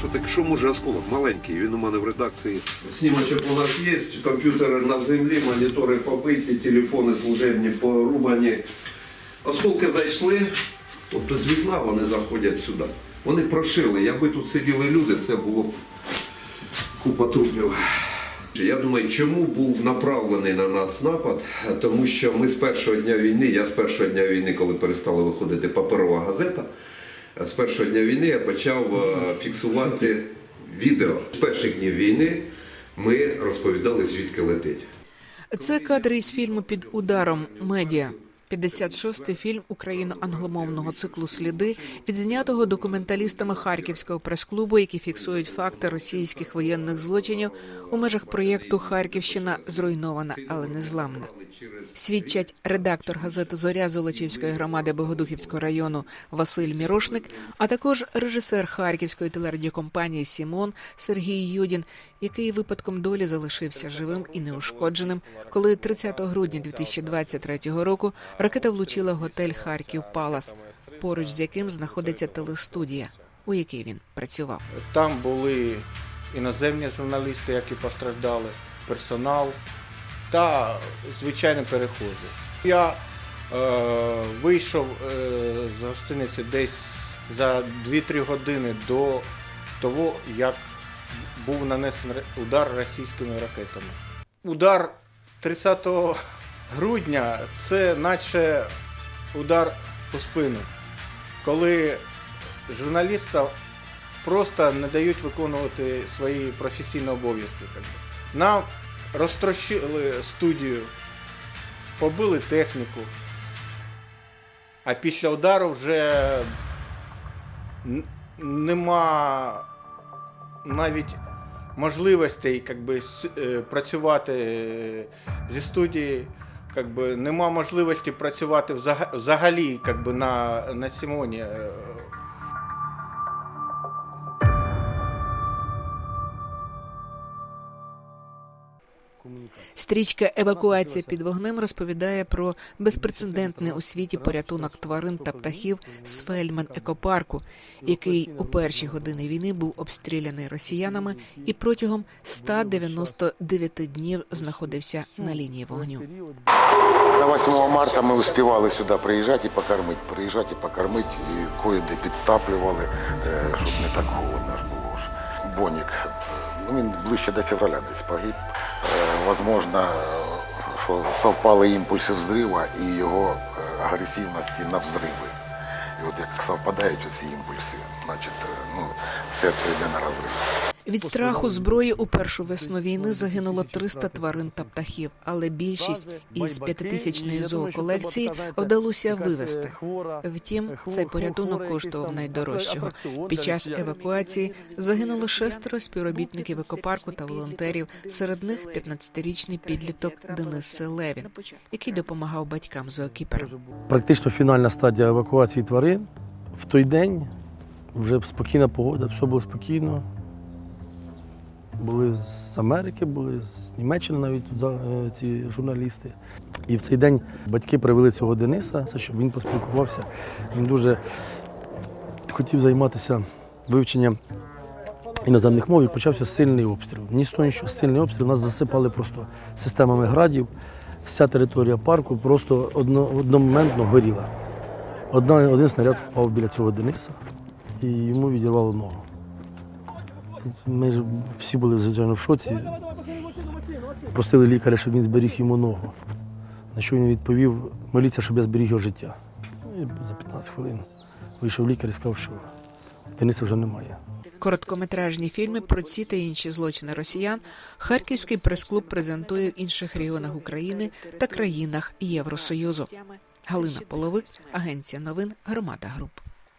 Що так, що може осколок? Маленький, він у мене в редакції. Снімочок у нас є, комп'ютери на землі, монітори побиті, телефони служебні порубані. Осколки зайшли, тобто з вікна вони заходять сюди. Вони прошили. Якби тут сиділи люди, це було б купа трупів. Я думаю, чому був направлений на нас напад? Тому що ми з першого дня війни, я з першого дня війни, коли перестала виходити паперова газета, з першого дня війни я почав е, фіксувати відео. З перших днів війни ми розповідали, звідки летить. Це кадри із фільму під ударом медіа. 56-й фільм україно-англомовного циклу Сліди, відзнятого документалістами Харківського прес-клубу, які фіксують факти російських воєнних злочинів у межах проєкту Харківщина зруйнована, але не зламна. Свідчать редактор газети Зоря Золочівської громади Богодухівського району Василь Мірошник, а також режисер Харківської телерадіокомпанії Сімон Сергій Юдін, який випадком долі залишився живим і неушкодженим, коли 30 грудня 2023 року ракета влучила готель Харків Палас, поруч з яким знаходиться телестудія, у якій він працював. Там були іноземні журналісти, які постраждали, персонал та звичайні перехожі. Я е, вийшов е, з гостиниці десь за 2-3 години до того, як був нанесений удар російськими ракетами. Удар 30 грудня це наче удар у спину, коли журналістам просто не дають виконувати свої професійні обов'язки. Нам розтрощили студію, побили техніку, а після удару вже нема навіть можливостей как би, с- е, працювати е, зі студії. Как би, нема можливості працювати взага- взагалі как би, на, на Сімоні. Стрічка Евакуація під вогнем розповідає про безпрецедентний у світі порятунок тварин та птахів з Фельдман екопарку, який у перші години війни був обстріляний росіянами і протягом 199 днів знаходився на лінії вогню. До 8 марта ми успівали сюди приїжджати і покормити, приїжджати і покормити, і кое-де підтаплювали, е, щоб не так холодно ж було. Бонік, ну він ближче до февраля десь погиб. Можливо, е, що совпали імпульси взрива і його е, агресивності на взриви. І от як совпадають оці імпульси, значить, е, ну, серце йде на розрив. Від страху зброї у першу весну війни загинуло 300 тварин та птахів, але більшість із п'ятитисячної зооколекції вдалося вивезти. Втім, цей порятунок коштував найдорожчого. Під час евакуації загинуло шестеро співробітників екопарку та волонтерів. Серед них 15-річний підліток Денис Селевін, який допомагав батькам зоокіперам. Практично фінальна стадія евакуації тварин. В той день вже спокійна погода, все було спокійно. Були з Америки, були з Німеччини навіть туди е, ці журналісти. І в цей день батьки привели цього Дениса, щоб він поспілкувався. Він дуже хотів займатися вивченням іноземних мов і почався сильний обстріл. Ні з того, нічого, сильний обстріл. Нас засипали просто системами градів. Вся територія парку просто одно, одномоментно горіла. Одна, один снаряд впав біля цього Дениса і йому відірвало ногу. Ми ж всі були звичайно в шоці. Просили лікаря, щоб він зберіг йому ногу. На що він відповів, моліться, щоб я зберіг його життя. І за 15 хвилин вийшов лікар і сказав, що Дениса вже немає. Короткометражні фільми про ці та інші злочини росіян Харківський прес-клуб презентує в інших регіонах України та країнах Євросоюзу. Галина Половик, агенція новин Громада Груп.